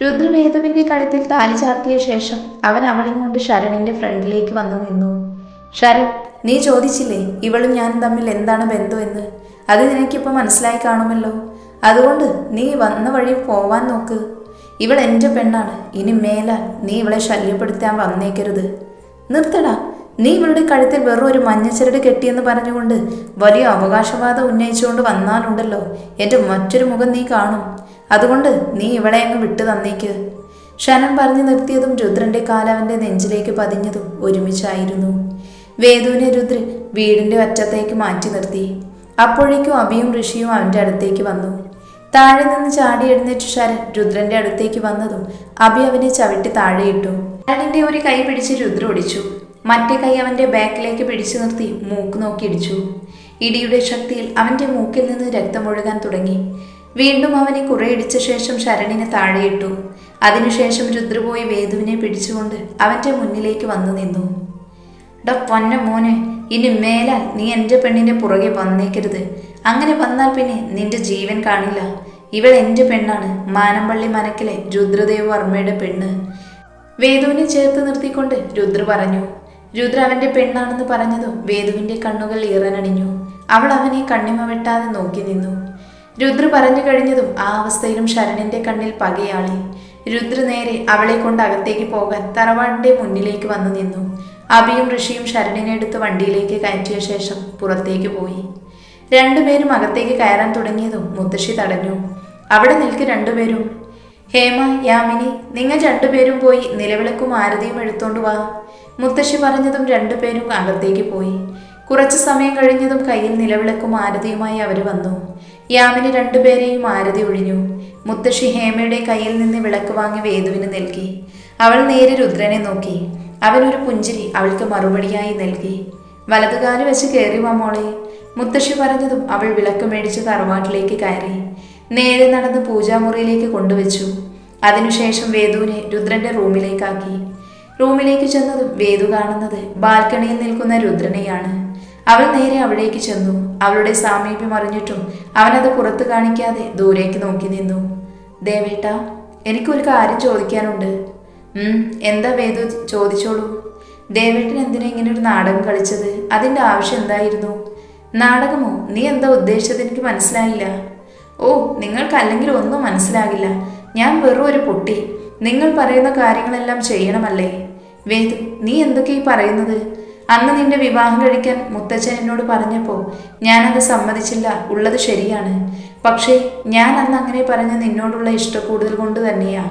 രുദ്രവേദുവിന്റെ കഴുത്തിൽ താലി ചാർത്തിയ ശേഷം അവൻ അവളെ കൊണ്ട് ശരണിന്റെ ഫ്രണ്ടിലേക്ക് വന്നു നിന്നു. ശരൺ നീ ചോദിച്ചില്ലേ ഇവളും ഞാനും തമ്മിൽ എന്താണ് ബന്ധമെന്ന് അത് നിനക്കിപ്പോൾ മനസ്സിലായി കാണുമല്ലോ. അതുകൊണ്ട് നീ വന്ന വഴി പോവാൻ നോക്ക്. ഇവൾ എന്റെ പെണ്ണാണ് ഇനി മേലാൽ നീ ഇവളെ ശല്യപ്പെടുത്താൻ വന്നേക്കരുത്. നിർത്തടാ നീ ഇവളുടെ കഴുത്തിൽ വെറും ഒരു മഞ്ഞച്ചരട് കെട്ടിയെന്ന് പറഞ്ഞുകൊണ്ട് വലിയ അവകാശവാദം ഉന്നയിച്ചുകൊണ്ട് വന്നാലുണ്ടല്ലോ എന്റെ മറ്റൊരു മുഖം നീ കാണും. അതുകൊണ്ട് നീ ഇവളെ അങ്ങ് വിട്ടു തന്നേക്ക്. ഷനൻ പറഞ്ഞു നിർത്തിയതും രുദ്രന്റെ കാലവന്റെ നെഞ്ചിലേക്ക് പതിഞ്ഞതും ഒരുമിച്ചായിരുന്നു. വേദുവിനെ രുദ്രൻ വീടിന്റെ അറ്റത്തേക്ക് മാറ്റി നിർത്തി. അപ്പോഴേക്കും അഭിയും ഋഷിയും അവന്റെ അടുത്തേക്ക് വന്നു. താഴെ നിന്ന് ചാടി എഴുന്നേറ്റ് ശരൺ രുദ്രന്റെ അടുത്തേക്ക് വന്നതും അഭി അവനെ ചവിട്ടി താഴെയിട്ടു. ശരണിന്റെ ഒരു കൈ പിടിച്ച് രുദ്ര ഒടിച്ചു. മറ്റേ കൈ അവന്റെ ബാക്കിലേക്ക് പിടിച്ചു നിർത്തി മൂക്ക് നോക്കി ഇടിച്ചു. ഇടിയുടെ ശക്തിയിൽ അവന്റെ മൂക്കിൽ നിന്ന് രക്തമൊഴുകാൻ തുടങ്ങി. വീണ്ടും അവനെ കുറെ ഇടിച്ച ശേഷം ശരണിനെ താഴെയിട്ടു. അതിനുശേഷം രുദ്ര പോയി വേദുവിനെ പിടിച്ചുകൊണ്ട് അവന്റെ മുന്നിലേക്ക് വന്നു നിന്നു. ഡ പൊന്ന മോനെ ഇനി മേലാൽ നീ എന്റെ പെണ്ണിന്റെ പുറകെ വന്നേക്കരുത്. അങ്ങനെ വന്നാൽ പിന്നെ നിന്റെ ജീവൻ കാണില്ല. ഇവൾ എന്റെ പെണ്ണാണ് മാനമ്പള്ളി മനക്കിലെ രുദ്രദേവ് വർമ്മയുടെ പെണ്ണ്. വേദുവിനെ ചേർത്ത് നിർത്തിക്കൊണ്ട് രുദ്ര പറഞ്ഞു. രുദ്ര അവന്റെ പെണ്ണാണെന്ന് പറഞ്ഞതും വേദുവിന്റെ കണ്ണുകൾ ഈറനണിഞ്ഞു. അവൾ അവനെ കണ്ണിമ വെട്ടാതെ നോക്കി നിന്നു. രുദ്ര പറഞ്ഞു കഴിഞ്ഞതും ആ അവസ്ഥയിലും ശരണിന്റെ കണ്ണിൽ പകയാളി. രുദ്ര നേരെ അവളെ കൊണ്ട് അകത്തേക്ക് പോകാൻ തറവാടിന്റെ മുന്നിലേക്ക് വന്നു നിന്നു. അഭിയും ഋഷിയും ശരണിനെ എടുത്ത് വണ്ടിയിലേക്ക് കയറ്റിയ ശേഷം പുറത്തേക്ക് പോയി. രണ്ടുപേരും അകത്തേക്ക് കയറാൻ തുടങ്ങിയതും മുത്തശ്ശി തടഞ്ഞു. അവിടെ നിൽക്ക് രണ്ടുപേരും. ഹേമ യാമിനി നിങ്ങൾ രണ്ടുപേരും പോയി നിലവിളക്കും ആരതിയും എടുത്തോണ്ട് വാ. മുത്തശ്ശി പറഞ്ഞതും രണ്ടുപേരും അകത്തേക്ക് പോയി. കുറച്ചു സമയം കഴിഞ്ഞതും കയ്യിൽ നിലവിളക്കും ആരതിയുമായി അവർ വന്നു. യാമിനി രണ്ടുപേരെയും ആരതി ഒഴിഞ്ഞു. മുത്തശ്ശി ഹേമയുടെ കയ്യിൽ നിന്ന് വിളക്ക് വാങ്ങി വേദുവിന് നൽകി. അവൾ നേരെ രുദ്രനെ നോക്കി. അവനൊരു പുഞ്ചിരി അവൾക്ക് മറുപടിയായി നൽകി. വലതുകാൽ വെച്ച് കയറി വാ മോളെ. മുത്തശ്ശി പറഞ്ഞതും അവൾ വിളക്ക് മേടിച്ച് തറവാട്ടിലേക്ക് കയറി. നേരെ നടന്ന് പൂജാമുറിയിലേക്ക് കൊണ്ടുവച്ചു. അതിനുശേഷം വേദുവിനെ രുദ്രന്റെ റൂമിലേക്കാക്കി. റൂമിലേക്ക് ചെന്നതും വേദു കാണുന്നത് ബാൽക്കണിയിൽ നിൽക്കുന്ന രുദ്രനെയാണ്. അവൾ നേരെ അവിടേക്ക് ചെന്നു. അവളുടെ സാമീപ്യം അറിഞ്ഞിട്ടും അവനത് പുറത്തു കാണിക്കാതെ ദൂരേക്ക് നോക്കി നിന്നു. ദേവേട്ട എനിക്കൊരു കാര്യം ചോദിക്കാനുണ്ട്. എന്താ വേദു? ചോദിച്ചോളൂ. ദേവേട്ടൻ എന്തിനാ ഇങ്ങനെ ഒരു നാടകം കളിച്ചത്? അതിന്റെ ആവശ്യം എന്തായിരുന്നു? നാടകമോ? നീ എന്താ ഉദ്ദേശിച്ചത് എനിക്ക് മനസ്സിലായില്ല. ഓ നിങ്ങൾക്ക് അല്ലെങ്കിൽ ഒന്നും മനസ്സിലാകില്ല. ഞാൻ വെറും ഒരു പൊട്ടി. നിങ്ങൾ പറയുന്ന കാര്യങ്ങളെല്ലാം ചെയ്യണമല്ലേ? വേദു നീ എന്തൊക്കെയാ പറയുന്നത്? അന്ന് നിന്റെ വിവാഹം കഴിക്കാൻ മുത്തച്ഛൻ എന്നോട് പറഞ്ഞപ്പോൾ ഞാനത് സമ്മതിച്ചില്ല. ഉള്ളത് ശരിയാണ്. പക്ഷേ ഞാൻ അന്ന് അങ്ങനെ പറഞ്ഞ നിന്നോടുള്ള ഇഷ്ടക്കൂടുതൽ കൊണ്ട് തന്നെയാ.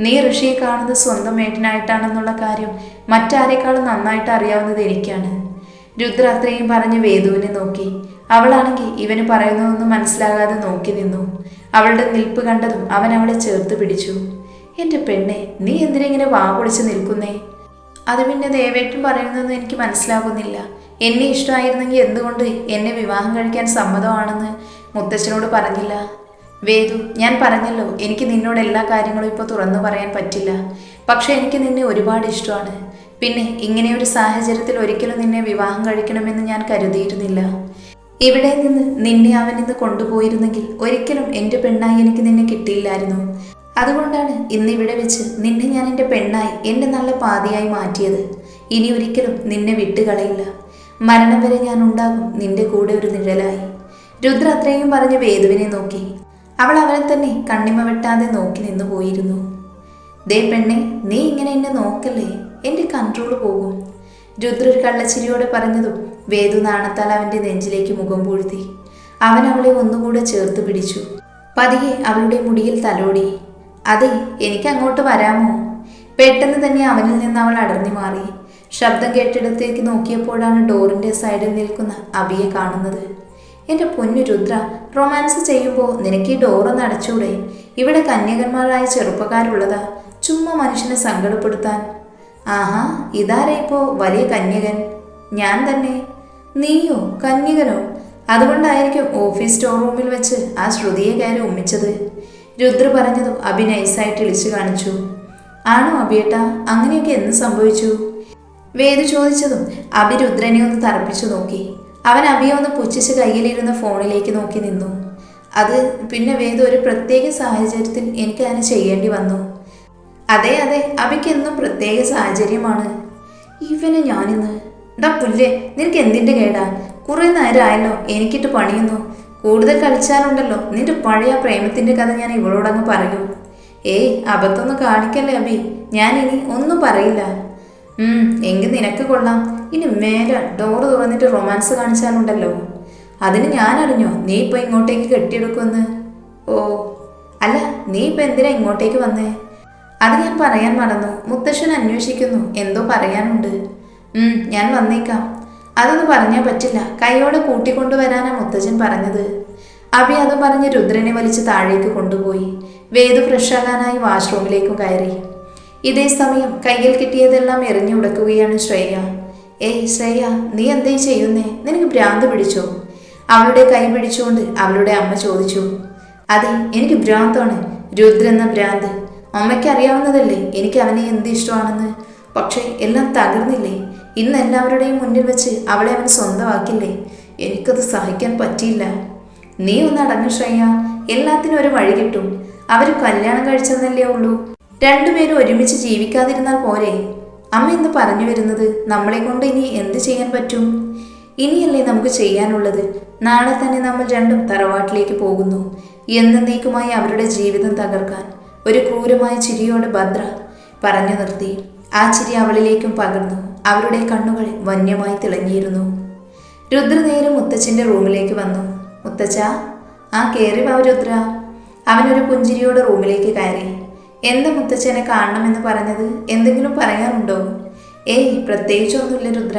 നീ ഋഷിയെ കാണുന്നത് സ്വന്തം മേട്ടിനായിട്ടാണെന്നുള്ള കാര്യം മറ്റാരെക്കാളും നന്നായിട്ട് അറിയാവുന്നത് എനിക്കാണ്. രുദ്ര അത്രയും പറഞ്ഞ് വേദുവിനെ നോക്കി. അവളാണെങ്കിൽ ഇവന് പറയുന്നതൊന്നും മനസ്സിലാകാതെ നോക്കി നിന്നു. അവളുടെ നിൽപ്പ് കണ്ടതും അവൻ അവളെ ചേർത്ത് പിടിച്ചു. എന്റെ പെണ്ണെ നീ എന്തിനെങ്ങനെ വാ പൊളിച്ച് നിൽക്കുന്നേ? അത് പിന്നെ ദേവേട്ടൻ പറയുന്നതെന്ന് എനിക്ക് മനസ്സിലാകുന്നില്ല. എന്നെ ഇഷ്ടമായിരുന്നെങ്കിൽ എന്തുകൊണ്ട് എന്നെ വിവാഹം കഴിക്കാൻ സമ്മതമാണെന്ന് മുത്തച്ഛനോട് പറഞ്ഞില്ല. വേദു ഞാൻ പറഞ്ഞല്ലോ എനിക്ക് നിന്നോട് എല്ലാ കാര്യങ്ങളും ഇപ്പോൾ തുറന്നു പറയാൻ പറ്റില്ല. പക്ഷെ എനിക്ക് നിന്നെ ഒരുപാട് ഇഷ്ടമാണ്. പിന്നെ ഇങ്ങനെയൊരു സാഹചര്യത്തിൽ ഒരിക്കലും നിന്നെ വിവാഹം കഴിക്കണമെന്ന് ഞാൻ കരുതിയിരുന്നില്ല. ഇവിടെ നിന്ന് നിന്നെ അവൻ ഇന്ന് കൊണ്ടുപോയിരുന്നെങ്കിൽ ഒരിക്കലും എന്റെ പെണ്ണായി എനിക്ക് നിന്നെ കിട്ടിയില്ലായിരുന്നു. അതുകൊണ്ടാണ് ഇന്നിവിടെ വെച്ച് നിന്നെ ഞാൻ എന്റെ പെണ്ണായി എന്റെ നല്ല പാതിയായി മാറ്റിയത്. ഇനി ഒരിക്കലും നിന്നെ വിട്ടുകളയില്ല. മരണം വരെ ഞാൻ ഉണ്ടാകും നിന്റെ കൂടെ ഒരു നിഴലായി. രുദ്ര അത്രയും പറഞ്ഞ് വേദുവിനെ നോക്കി. അവൾ അവനെ തന്നെ കണ്ണിമ വെട്ടാതെ നോക്കി നിന്നു പോയിരുന്നു. ദേ പെണ്ണെ നീ ഇങ്ങനെ എന്നെ നോക്കല്ലേ? എന്റെ കൺട്രോൾ പോകും. രുദ്ര ഒരു കള്ളച്ചിരിയോടെ പറഞ്ഞതും വേദു നാണത്താൽ അവന്റെ നെഞ്ചിലേക്ക് മുഖം പൂഴ്ത്തി. അവൻ അവളെ ഒന്നുകൂടെ ചേർത്ത് പിടിച്ചു. പതിയെ അവളുടെ മുടിയിൽ തലോടി. അതെ എനിക്ക് അങ്ങോട്ട് വരാമോ? പെട്ടെന്ന് തന്നെ അവനിൽ നിന്ന് അവൾ അടർന്നു മാറി. ശബ്ദം കേട്ടിടത്തേക്ക് നോക്കിയപ്പോഴാണ് ഡോറിന്റെ സൈഡിൽ നിൽക്കുന്ന അബിയെ കാണുന്നത്. എന്റെ പൊന്നു രുദ്ര റൊമാൻസ് ചെയ്യുമ്പോൾ നിനക്ക് ഈ ഡോറൊന്ന് അടച്ചൂടെ? ഇവിടെ കന്യകന്മാരായ ചെറുപ്പക്കാരുള്ളതാ. ചുമ്മാ മനുഷ്യനെ സങ്കടപ്പെടുത്താൻ. ആഹാ ഇതാരേ ഇപ്പോ വലിയ കന്യകൻ? ഞാൻ തന്നെ. നീയോ കന്യകനോ? അതുകൊണ്ടായിരിക്കും ഓഫീസ് സ്റ്റോർ റൂമിൽ വെച്ച് ആ ശ്രുതിയെ കയറി ഉമ്മിച്ചത് രുദ്ര പറഞ്ഞതും അഭി നൈസായിട്ട് ഇളിച്ചു കാണിച്ചു. ആണോ അബിയേട്ട? അങ്ങനെയൊക്കെ എന്ന് സംഭവിച്ചു? വേദു ചോദിച്ചതും അഭി രുദ്രനെ ഒന്ന് തറപ്പിച്ചു നോക്കി. അവൻ അഭിയെ ഒന്ന് പുച്ഛിച്ച് കയ്യിലിരുന്ന ഫോണിലേക്ക് നോക്കി നിന്നു. അത് പിന്നെ വേദു ഒരു പ്രത്യേക സാഹചര്യത്തിൽ എനിക്ക് അതിന് ചെയ്യേണ്ടി വന്നു. അതെ അതെ അബിക്കെന്നും പ്രത്യേക സാഹചര്യമാണ്. ഇവനെ ഞാനിന്ന്. ഡാ പുല്ലേ നിനക്ക് എന്തിന്റെ കേടാ? കുറെ നേരമായല്ലോ എനിക്കിട്ട് പണിയുന്നു. കൂടുതൽ കളിച്ചാലുണ്ടല്ലോ. നിന്റെ പഴയ പ്രേമത്തിന്റെ കഥ ഞാൻ ഇവളോടങ്ങ് പറയൂ. ഏയ് അബദ്ധമൊന്നും കാണിക്കല്ലേ അബി. ഞാൻ ഇനി ഒന്നും പറയില്ല. ഉം എങ്കിൽ നിനക്ക് കൊള്ളാം. ഇനി മേലെ ഡോറ് തുറന്നിട്ട് റൊമാൻസ് കാണിച്ചാലുണ്ടല്ലോ. അതിന് ഞാൻ അറിഞ്ഞോ? നീ ഇപ്പൊ ഇങ്ങോട്ടേക്ക് കെട്ടിയെടുക്കുമെന്ന്? ഓ അല്ല നീ ഇപ്പൊ എന്തിനാ ഇങ്ങോട്ടേക്ക് വന്നേ? അത് ഞാൻ പറയാൻ മറന്നു. മുത്തശ്ശൻ അന്വേഷിക്കുന്നു. എന്തോ പറയാനുണ്ട്. ഞാൻ വന്നേക്കാം. അതൊന്നും പറഞ്ഞേ പറ്റില്ല. കൈയോടെ കൂട്ടിക്കൊണ്ടുവരാനാ മുത്തച്ഛൻ പറഞ്ഞത്. അഭി അത് പറഞ്ഞ് രുദ്രനെ വലിച്ച് താഴേക്ക് കൊണ്ടുപോയി. വേദു ഫ്രഷാകാനായി വാഷ്റൂമിലേക്കും കയറി. ഇതേ സമയം കയ്യിൽ കിട്ടിയതെല്ലാം എറിഞ്ഞു ഉടക്കുകയാണ് ശ്രേയ. ഏയ് ശ്രേയ നീ എന്തേ ചെയ്യുന്നേ? നിനക്ക് ഭ്രാന്ത് പിടിച്ചോ? അവളുടെ കൈ പിടിച്ചുകൊണ്ട് അവളുടെ അമ്മ ചോദിച്ചു. അതെ എനിക്ക് ഭ്രാന്താണ്. രുദ്രെന്ന ഭ്രാന്ത്. അമ്മയ്ക്ക് അറിയാവുന്നതല്ലേ എനിക്ക് അവനെ എന്ത് ഇഷ്ടമാണെന്ന്. പക്ഷേ എല്ലാം തകർന്നില്ലേ? ഇന്ന് എല്ലാവരുടെയും മുന്നിൽ വെച്ച് അവളെ അവൻ സ്വന്തമാക്കില്ലേ? എനിക്കത് സഹിക്കാൻ പറ്റിയില്ല. നീ ഒന്ന് അടങ്ങു ശ്രേയ. എല്ലാത്തിനും ഒരു വഴി കിട്ടും. അവർ കല്യാണം കഴിച്ചെന്നല്ലേ ഉള്ളൂ. രണ്ടുപേരും ഒരുമിച്ച് ജീവിക്കാതിരുന്നാൽ പോരെ. അമ്മ ഇന്ന് പറഞ്ഞു വരുന്നത് നമ്മളെ കൊണ്ട് ഇനി എന്ത് ചെയ്യാൻ പറ്റും? ഇനിയല്ലേ നമുക്ക് ചെയ്യാനുള്ളത്. നാളെ തന്നെ നമ്മൾ രണ്ടും തറവാട്ടിലേക്ക് പോകുന്നു. എന്നേക്കുമായി അവരുടെ ജീവിതം തകർക്കാൻ. ഒരു ക്രൂരമായ ചിരിയോടെ ഭദ്ര പറഞ്ഞു നിർത്തി. ആ ചിരി അവളിലേക്കും പകർന്നു. അവരുടെ കണ്ണുകൾ വന്യമായി തിളങ്ങിയിരുന്നു. രുദ്ര നേരെ മുത്തച്ഛന്റെ റൂമിലേക്ക് വന്നു. മുത്തച്ഛ ആ കയറി വാ രുദ്ര. അവനൊരു പുഞ്ചിരിയോടെ റൂമിലേക്ക് കയറി. എന്താ മുത്തച്ഛനെ കാണണമെന്ന് പറഞ്ഞത്? എന്തെങ്കിലും പറയാറുണ്ടോ ഏയ് പ്രത്യേകിച്ചൊന്നുമില്ല രുദ്ര.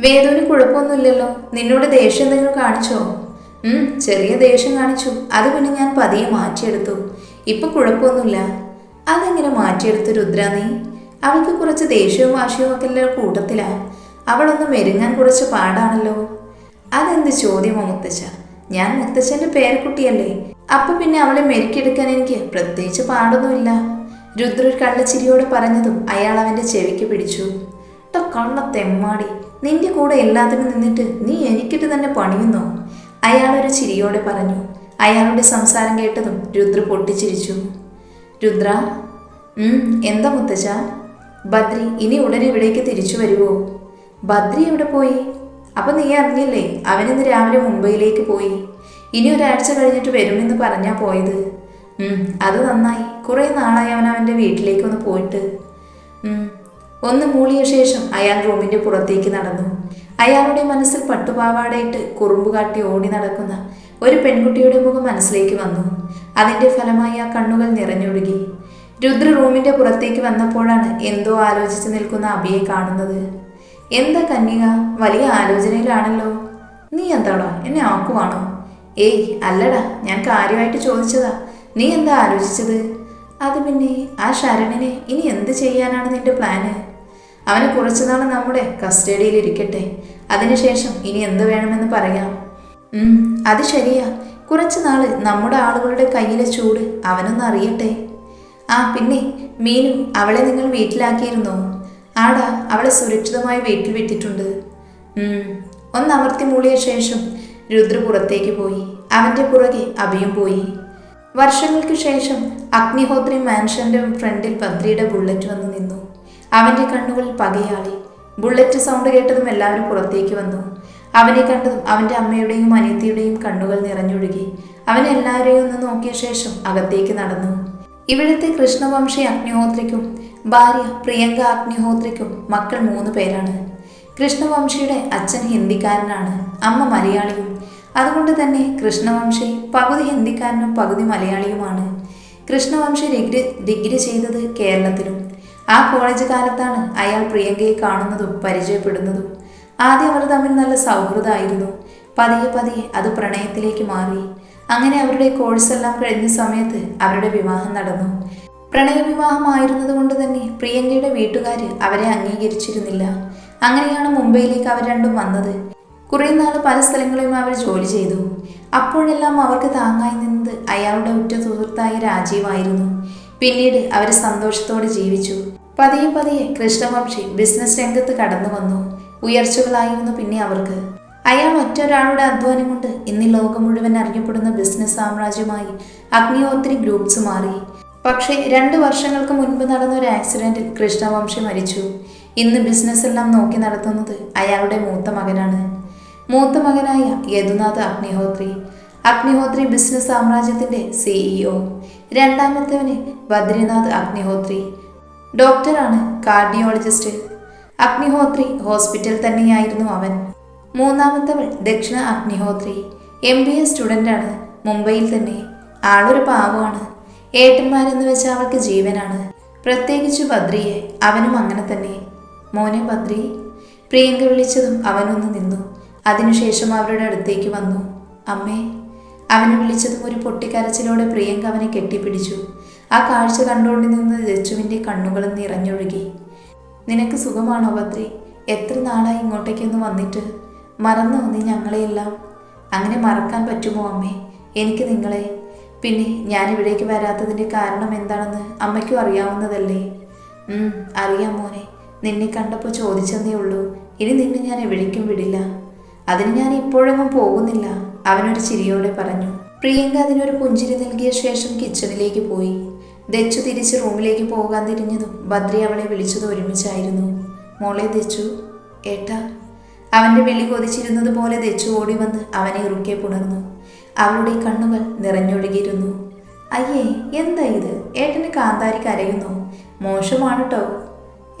വേദുവിന് കുഴപ്പമൊന്നുമില്ലല്ലോ. നിന്നോട് ദേഷ്യം എന്തെങ്കിലും കാണിച്ചോ? ഉം ചെറിയ ദേഷ്യം കാണിച്ചു. അത് പിന്നെ ഞാൻ പതിയെ മാറ്റിയെടുത്തു. ഇപ്പൊ കുഴപ്പമൊന്നുമില്ല. അതെങ്ങനെ മാറ്റിയെടുത്തു രുദ്ര നീ? അവൾക്ക് കുറച്ച് ദേഷ്യവും വാശിയും ഒക്കെ ഉള്ള കൂട്ടത്തിലാ. അവളൊന്ന് മെരുങ്ങാൻ കുറച്ച് പാടാണല്ലോ. അതെന്ത് ചോദ്യമോ മുത്തച്ഛ? ഞാൻ മുത്തച്ഛന്റെ പേരക്കുട്ടിയല്ലേ. അപ്പൊ പിന്നെ അവളെ മെരുക്കിയെടുക്കാൻ എനിക്ക് പ്രത്യേകിച്ച് പാടൊന്നുമില്ല. രുദ്ര കള്ളച്ചിരിയോടെ പറഞ്ഞതും അയാൾ അവന്റെ ചെവിക്ക് പിടിച്ചു. ട്ടോ കള്ള തെമ്മാടി. നിന്റെ കൂടെ എല്ലാത്തിനും നിന്നിട്ട് നീ എനിക്കിട്ട് തന്നെ പണിയുന്നോ? ഒരു ചിരിയോടെ പറഞ്ഞു. അയാളുടെ സംസാരം കേട്ടതും രുദ്ര പൊട്ടിച്ചിരിച്ചു. രുദ്ര എന്താ മുത്തച്ഛ? ബദ്രി ഇനി ഉടനെ ഇവിടേക്ക് തിരിച്ചു വരുമോ ബദ്രി എവിടെ പോയി? അപ്പൊ നീ അറിഞ്ഞില്ലേ അവനിന്ന് രാവിലെ മുംബൈയിലേക്ക് പോയി. ഇനി ഒരാഴ്ച കഴിഞ്ഞിട്ട് വരുമെന്ന് പറഞ്ഞാ പോയത്. അത് നന്നായി. കുറേ നാളായി അവൻ അവന്റെ വീട്ടിലേക്ക് ഒന്ന് പോയിട്ട്. ഒന്ന് മൂളിയ ശേഷം അയാൾ റൂമിന്റെ പുറത്തേക്ക് നടന്നു. അയാളുടെ മനസ്സിൽ പട്ടുപാവാടയിട്ട് കുറുമ്പ് കാട്ടി ഓടി നടക്കുന്ന ഒരു പെൺകുട്ടിയുടെ മുഖം മനസ്സിലേക്ക് വന്നു. അതിന്റെ ഫലമായി ആ കണ്ണുകൾ നിറഞ്ഞൊഴുകി. രുദ്ര റൂമിന്റെ പുറത്തേക്ക് വന്നപ്പോഴാണ് എന്തോ ആലോചിച്ച് നിൽക്കുന്ന അബിയെ കാണുന്നത്. എന്താ കന്യക? വലിയ ആലോചനയിലാണല്ലോ. നീ എന്താടാ? എന്നെ ആക്കുവാണോ? ഏയ് അല്ലടാ ഞാൻ കാര്യമായിട്ട് ചോദിച്ചതാ. നീ എന്താ ആലോചിച്ചത്? അത് പിന്നെ ആ ശരണിനെ ഇനി എന്ത് ചെയ്യാനാണ് നിന്റെ പ്ലാന്? അവന് കുറച്ചുനാൾ നമ്മുടെ കസ്റ്റഡിയിൽ ഇരിക്കട്ടെ. അതിനുശേഷം ഇനി എന്ത് വേണമെന്ന് പറയാം. അത് ശരിയാ. കുറച്ചു നാൾ നമ്മുടെ ആളുകളുടെ കയ്യിലെ ചൂട് അവനൊന്ന് അറിയട്ടെ. ആ പിന്നെ മീനു അവളെ നിങ്ങൾ വീട്ടിലാക്കിയിരുന്നോ? ആടാ അവളെ സുരക്ഷിതമായി വീട്ടിൽ വിട്ടിട്ടുണ്ട്. ഒന്ന് അമർത്തി മൂളിയ ശേഷം രുദ്ര പുറത്തേക്ക് പോയി. അവന്റെ പുറകെ അഭിയും പോയി. വർഷങ്ങൾക്ക് ശേഷം അഗ്നിഹോത്രി മാൻഷന്റെ ഫ്രണ്ടിൽ പത്രിയുടെ ബുള്ളറ്റ് വന്നു നിന്നു. അവന്റെ കണ്ണുകൾ പകയാളി. ബുള്ളറ്റ് സൗണ്ട് കേട്ടതും എല്ലാവരും പുറത്തേക്ക് വന്നു. അവനെ കണ്ടതും അവന്റെ അമ്മയുടെയും അനിയത്തിയുടെയും കണ്ണുകൾ നിറഞ്ഞൊഴുകി. അവൻ എല്ലാവരെയും ഒന്ന് നോക്കിയ ശേഷം അകത്തേക്ക് നടന്നു. ഇവിടുത്തെ കൃഷ്ണവംശി അഗ്നിഹോത്രിക്കും ഭാര്യ പ്രിയങ്ക അഗ്നിഹോത്രിക്കും മക്കൾ മൂന്ന് പേരാണ്. കൃഷ്ണവംശിയുടെ അച്ഛൻ ഹിന്ദിക്കാരനാണ് അമ്മ മലയാളിയും. അതുകൊണ്ട് തന്നെ കൃഷ്ണവംശി പകുതി ഹിന്ദിക്കാരനും പകുതി മലയാളിയുമാണ്. കൃഷ്ണവംശി ഡിഗ്രി ഡിഗ്രി ചെയ്തത് കേരളത്തിലും. ആ കോളേജ് കാലത്താണ് അയാൾ പ്രിയങ്കയെ കാണുന്നതും പരിചയപ്പെടുന്നതും. ആദ്യം അവർ തമ്മിൽ നല്ല സൗഹൃദമായിരുന്നു. പതിയെ പതിയെ അത് പ്രണയത്തിലേക്ക് മാറി. അങ്ങനെ അവരുടെ കോഴ്സ് എല്ലാം കഴിഞ്ഞ സമയത്ത് അവരുടെ വിവാഹം നടന്നു. പ്രണയവിവാഹമായിരുന്നത് കൊണ്ട് തന്നെ പ്രിയങ്കയുടെ വീട്ടുകാർ അവരെ അംഗീകരിച്ചിരുന്നില്ല. അങ്ങനെയാണ് മുംബൈയിലേക്ക് അവർ രണ്ടും വന്നത്. കുറേ നാൾ പല സ്ഥലങ്ങളിലും അവർ ജോലി ചെയ്തു. അപ്പോഴെല്ലാം അവർക്ക് താങ്ങായി നിന്നത് അയാളുടെ ഉറ്റ സുഹൃത്തായ രാജീവായിരുന്നു. പിന്നീട് അവർ സന്തോഷത്തോടെ ജീവിച്ചു. പതിയെ പതിയെ കൃഷ്ണവംശി ബിസിനസ് രംഗത്ത് കടന്നു വന്നു ഉയർച്ചകളായിരുന്നു പിന്നെ അവർക്ക്. അയാൾ ഒറ്റൊരാളുടെ അധ്വാനം കൊണ്ട് ഇന്ന് ലോകം മുഴുവൻ അറിയപ്പെടുന്ന ബിസിനസ് സാമ്രാജ്യമായി അഗ്നിഹോത്രി ഗ്രൂപ്പ്സ് മാറി. പക്ഷേ രണ്ട് വർഷങ്ങൾക്ക് മുൻപ് നടന്ന ഒരു ആക്സിഡന്റിൽ കൃഷ്ണവംശി മരിച്ചു. ഇന്ന് ബിസിനസ് എല്ലാം നോക്കി നടത്തുന്നത് അയാളുടെ മൂത്ത മകനാണ്. മൂത്ത മകനായ യദുനാഥ് അഗ്നിഹോത്രി. അഗ്നിഹോത്രി ബിസിനസ് സാമ്രാജ്യത്തിന്റെ സിഇഒ രണ്ടാമത്തവന് ബദ്രിനാഥ് അഗ്നിഹോത്രി. ഡോക്ടറാണ് കാർഡിയോളജിസ്റ്റ്. അഗ്നിഹോത്രി ഹോസ്പിറ്റൽ തന്നെയായിരുന്നു അവൻ. മൂന്നാമത്തവൾ Dakshina Agnihotri. M B A സ്റ്റുഡന്റാണ് മുംബൈയിൽ തന്നെ. ആളൊരു പാവമാണ്. ഏട്ടന്മാരെന്ന് വെച്ചാൽ അവൾക്ക് ജീവനാണ്. പ്രത്യേകിച്ച് ബദ്രിയെ. അവനും അങ്ങനെ തന്നെ. മോനെ ബദ്രി. പ്രിയങ്ക വിളിച്ചതും അവനൊന്ന് നിന്നു. അതിനുശേഷം അവരുടെ അടുത്തേക്ക് വന്നു. അമ്മേ. അവനെ വിളിച്ചതും ഒരു പൊട്ടിക്കരച്ചിലോടെ പ്രിയങ്ക അവനെ കെട്ടിപ്പിടിച്ചു. ആ കാഴ്ച കണ്ടുകൊണ്ട് നിന്ന് രച്ചുവിന്റെ കണ്ണുകളും നിറഞ്ഞൊഴുകി. നിനക്ക് സുഖമാണോ ബദ്രി? എത്ര നാളായി ഇങ്ങോട്ടേക്കൊന്ന് വന്നിട്ട്? മറന്നോ നീ ഞങ്ങളെയെല്ലാം. അങ്ങനെ മറക്കാൻ പറ്റുമോ അമ്മേ? എനിക്ക് നിങ്ങളെ. പിന്നെ ഞാൻ ഇവിടേക്ക് വരാത്തതിന്റെ കാരണം എന്താണെന്ന് അമ്മയ്ക്കും അറിയാവുന്നതല്ലേ? അറിയാം മോനെ. നിന്നെ കണ്ടപ്പോൾ ചോദിച്ചെന്നേ ഉള്ളൂ. ഇനി നിന്നെ ഞാൻ എവിടേക്കും വിടില്ല. അതിന് ഞാൻ ഇപ്പോഴെങ്ങും പോകുന്നില്ല അവനൊരു ചിരിയോടെ പറഞ്ഞു. പ്രിയങ്ക അതിനൊരു പുഞ്ചിരി നൽകിയ ശേഷം കിച്ചണിലേക്ക് പോയി. ദച്ചു തിരിച്ച് റൂമിലേക്ക് പോകാൻ തിരിഞ്ഞതും ബദ്രി അവളെ വിളിച്ചത് ഒരുമിച്ചായിരുന്നു. മോളെ ദച്ചു ഏട്ടാ അവന്റെ വിളി കൊതിച്ചിരുന്നത് പോലെ തെച്ചു ഓടി വന്ന് അവനെ ഉറുക്കെ പുണർന്നു. അവളുടെ കണ്ണുകൾ നിറഞ്ഞൊഴുകിയിരുന്നു. അയ്യേ എന്താ ഇത്? ഏട്ടന് കാന്താരി കരയുന്നു. മോശമാണ് കേട്ടോ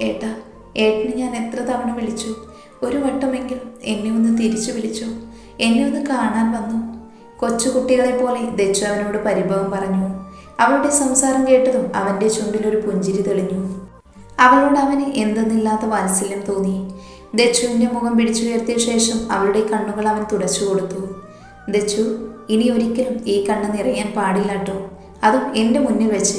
ഏട്ടാ ഏട്ടന് ഞാൻ എത്ര തവണ വിളിച്ചു? ഒരു വട്ടമെങ്കിലും എന്നെ ഒന്ന് തിരിച്ചു വിളിച്ചു? എന്നെ ഒന്ന് കാണാൻ വന്നു? കൊച്ചുകുട്ടികളെ പോലെ ദച്ചു അവനോട് പരിഭവം പറഞ്ഞു. അവളുടെ സംസാരം കേട്ടതും അവന്റെ ചുണ്ടിലൊരു പുഞ്ചിരി തെളിഞ്ഞു. അവളോട് അവന് എന്തെന്നില്ലാത്ത വാത്സല്യം തോന്നി. ദച്ചുവിന്റെ മുഖം പിടിച്ചുയർത്തിയ ശേഷം അവളുടെ കണ്ണുകൾ അവൻ തുടച്ചു കൊടുത്തു. ദച്ചു ഇനി ഒരിക്കലും ഈ കണ്ണ് നിറയാൻ പാടില്ലാട്ടോ അതും എന്റെ മുന്നിൽ വെച്ച്.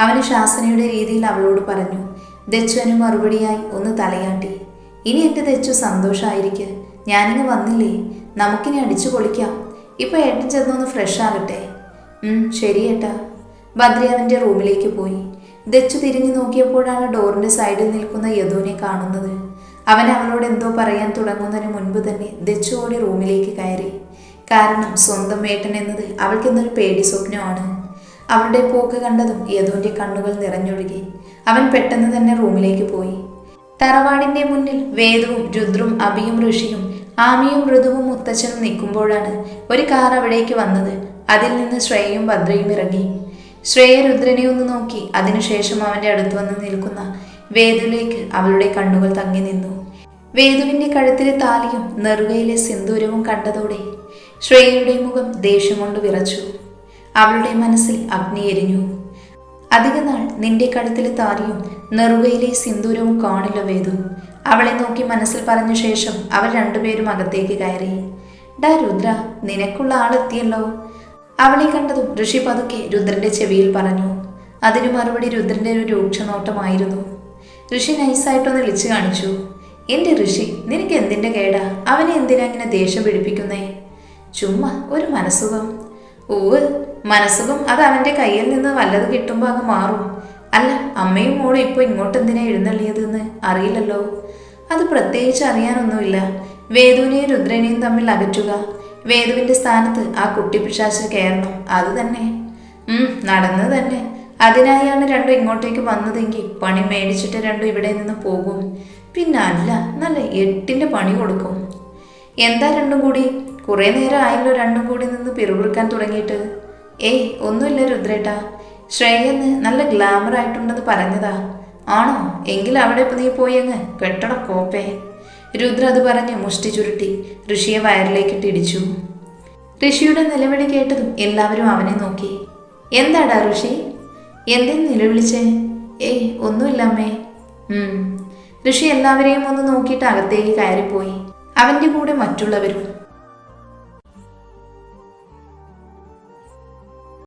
അവന് ശാസനയുടെ രീതിയിൽ അവളോട് പറഞ്ഞു ദച്ചുവിന് മറുപടിയായി ഒന്ന് തലയാട്ടി. ഇനി എന്റെ ദച്ചു സന്തോഷമായിരിക്കെ ഞാനിങ്ങ് വന്നില്ലേ? നമുക്കിനി അടിച്ചു പൊളിക്കാം. ഇപ്പൊ ഏട്ടൻ ചെന്നൊന്ന് ഫ്രഷ് ആകട്ടെ. ശരി ഏട്ടാ. ബദ്രി അവന്റെ റൂമിലേക്ക് പോയി. ദച്ചു തിരിഞ്ഞു നോക്കിയപ്പോഴാണ് ഡോറിന്റെ സൈഡിൽ നിൽക്കുന്ന യദുവിനെ കാണുന്നത്. അവൻ അവളോട് എന്തോ പറയാൻ തുടങ്ങുന്നതിന് മുൻപ് തന്നെ ദച്ചു റൂമിലേക്ക് കയറി. കാരണം സ്വന്തം വേട്ടൻ എന്നത് അവൾക്കെന്നൊരു പേടി സ്വപ്നമാണ്. അവളുടെ പോക്ക് കണ്ടതും യദുവിന്റെ കണ്ണുകൾ നിറഞ്ഞൊഴുകി. അവൻ പെട്ടെന്ന് തന്നെ റൂമിലേക്ക് പോയി. തറവാടിന്റെ മുന്നിൽ വേദവും രുദ്രും അഭിയും ഋഷിയും ആമിയും ഋതുവും മുത്തച്ഛനും നിൽക്കുമ്പോഴാണ് ഒരു കാർ അവിടേക്ക് വന്നത്. അതിൽ നിന്ന് ശ്രേയയും ഭദ്രയും ഇറങ്ങി. ശ്രേയ രുദ്രനെ ഒന്ന് നോക്കി. അതിനുശേഷം അവന്റെ അടുത്ത് വന്ന് നിൽക്കുന്ന വേദുലേക്ക് അവളുടെ കണ്ണുകൾ തങ്ങി നിന്നു. വേദുവിന്റെ കഴുത്തിലെ താലിയും നെറുകയിലെ സിന്ദൂരവും കണ്ടതോടെ ശ്രേയയുടെ മുഖം ദേഷ്യം കൊണ്ട് വിറച്ചു. അവളുടെ മനസ്സിൽ അഗ്നി എരിഞ്ഞു. അധിക നാൾ നിന്റെ കഴുത്തിലെ താലിയും നെറുകയിലെ സിന്ദൂരവും കാണില്ല വേദു. അവളെ നോക്കി മനസ്സിൽ പറഞ്ഞ ശേഷം അവർ രണ്ടുപേരും അകത്തേക്ക് കയറി. ഡാ രുദ്ര നിനക്കുള്ള ആളെത്തിയല്ലോ. അവളെ കണ്ടതും ഋഷി പതുക്കെ രുദ്രന്റെ ചെവിയിൽ പറഞ്ഞു. അതിനു മറുപടി രുദ്രന്റെ ഒരു രൂക്ഷനോട്ടമായിരുന്നു. ഋഷി നൈസായിട്ടൊന്ന് വിളിച്ചു കാണിച്ചു. എന്റെ ഋഷി നിനക്ക് എന്തിന്റെ കേടാ? അവനെ എന്തിനാ ഇങ്ങനെ ദേഷ്യം പിടിപ്പിക്കുന്നേ? ചുമ്മാ ഒരു മനസ്സുഖം. ഓ മനസ്സുഖം അത് അവന്റെ കയ്യിൽ നിന്ന് വല്ലത് കിട്ടുമ്പോ അങ്ങ് മാറും. അല്ല അമ്മയും മോളും ഇപ്പോൾ ഇങ്ങോട്ട് എന്തിനാ എഴുന്നള്ളിയതെന്ന് അറിയില്ലല്ലോ. അത് പ്രത്യേകിച്ച് അറിയാനൊന്നുമില്ല. വേദുവിനെയും രുദ്രനെയും തമ്മിൽ അകറ്റുക. വേദുവിന്റെ സ്ഥാനത്ത് ആ കുട്ടി പിശാച് കയറണം. അത് തന്നെ. നടന്നത് തന്നെ. അതിനായാണ് രണ്ടും ഇങ്ങോട്ടേക്ക് വന്നതെങ്കിൽ പണി മേടിച്ചിട്ട് രണ്ടും ഇവിടെ നിന്ന് പോകും. പിന്നെ അല്ല നല്ല എട്ടിന്റെ പണി കൊടുക്കും. എന്താ രണ്ടും കൂടി? കുറേ നേരം ആയല്ലോ രണ്ടും കൂടി നിന്ന് പിറുപിറുക്കാൻ തുടങ്ങിയിട്ട്. ഏയ് ഒന്നുമില്ല രുദ്രേട്ടാ. ശ്രേയെന്ന് നല്ല ഗ്ലാമർ ആയിട്ടുണ്ടെന്ന് പറഞ്ഞതാ. ആണോ? എങ്കിൽ അവിടെ ഇപ്പൊ നീ പോയി അങ്ങ് കെട്ടട കോപ്പേ. രുദ്ര അത് പറഞ്ഞ് മുഷ്ടി ചുരുട്ടി ഋഷിയെ വയറിലേക്കിട്ട് ഇടിച്ചു ഋഷിയുടെ നിലവിളി കേട്ടതും എല്ലാവരും അവനെ നോക്കി. എന്താടാ ഋഷി? എന്തേ നിലവിളിച്ചേ? ഏയ് ഒന്നുമില്ല അമ്മേ. ഋഷി എല്ലാവരെയും ഒന്ന് നോക്കിയിട്ട് അകത്തേക്ക് കയറിപ്പോയി. അവന്റെ കൂടെ മറ്റുള്ളവരും